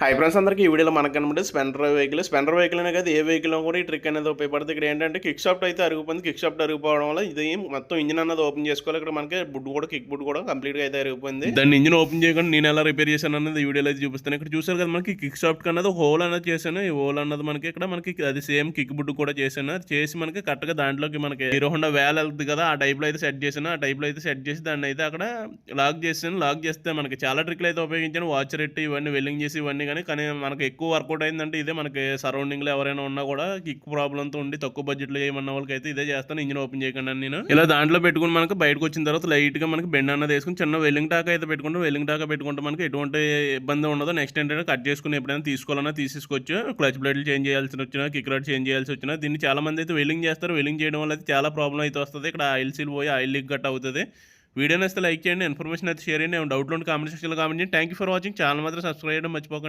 Hi friends అందరికీ ఈ వీడియోలో మనకు కనబడే స్పెండర్ వెహికల్ స్పెండర్ వెహికల్ అనే కదా ఏ వెహికల్ కూడా ఈ ట్రిక్ అనేది ఉపయోగపడుతుంది. ఇక్కడ ఏంటంటే కిక్ షాఫ్ట్ అయితే అరిగిపోయింది కిక్ షాఫ్ట్ అరిగిపోవడం వల్ల ఇది మొత్తం ఇంజిన్ అన్నది ఓపెన్ చేసుకోవాలి. ఇక్కడ మనకి బుడ్ కూడా కిక్ బుడ్ కూడా కంప్లీట్గా అయితే అరిగిపోయింది. దాన్ని ఇంజిన్ ఓపెన్ చేయకుండా నేను ఎలా రిపేర్ చేశాను అన్నది ఈ వీడియోలో అయితే చూపిస్తాను. ఇక్కడ చూసారు కదా మనకి కిక్ షాఫ్ట్ అనేది హోల్ అనేది చేశాను. ఈ హోల్ అన్నది మనకి ఇక్కడ మనకి అది సేమ్ కిక్ బుడ్ కూడా చేశాను. అది చేసి మనకి కరెక్ట్గా దాంట్లోకి మనకి హీరో హోండా వేల్ వెళ్తుంది కదా ఆ టైప్లో అయితే సెట్ చేశాను. ఆ టైప్లో అయితే సెట్ చేసి దాన్ని అయితే అక్కడ లాక్ చేశాను. లాక్ చేస్తే మనకి చాలా ట్రిక్లు అయితే ఉపయోగించాను. వాచ్ రెట్టి ఇవన్నీ వెల్లింగ్ చేసి ఇవన్నీ కానీ కానీ మనకు ఎక్కువ వర్కౌట్ అయిందంటే ఇదే మనకి సరౌండింగ్లో ఎవరైనా ఉన్నా కూడా కిక్ ప్రాబ్లంతో ఉండి తక్కువ బడ్జెట్లో చేయమన్న వాళ్ళకి అయితే ఇదే చేస్తాను ఇంజిన్ ఓపెన్ చేయకుండా నేను. ఇలా దాంట్లో పెట్టుకుని మనకి బయటకు వచ్చిన తర్వాత లైట్గా మనకి బెండ్ అన్నది వేసుకుని చిన్న వెల్లింగ్ టాక్ అయితే పెట్టుకుంటే. వెల్లింగ్ టాక్ పెట్టుకుంటే మనకి ఎటువంటి ఇబ్బంది ఉండదు. నెక్స్ట్ ఏంటంటే కట్ చేసుకుని ఎప్పుడైనా తీసుకోవాలన్నా తీసుకోవచ్చు క్లచ్ ప్లేట్లు చేంజ్ చేయాల్సి వచ్చినా కిక్ రాడ్ చేంజ్ చేయాల్సి వచ్చినా దీన్ని చాలా మంది అయితే వెల్లింగ్ చేస్తారు. వెల్లింగ్ చేయడం వల్ల అయితే చాలా ప్రాబ్లం అయితే వస్తుంది. ఇక్కడ ఆయిల్ సీల్ పోయి ఆయిల్ లీక్ గట్ అవుతుంది. వీడియో అయితే లైక్ చేయండి. ఇన్ఫర్మేషన్ అయితే షేర్ చేయండి. డౌట్లో కామెంట్ సెక్షన్లో కామెంట్ చేయండి. Thank you for watching channel మాత్రం సబ్స్క్రైబ్ చేయడం మర్చిపోకండి.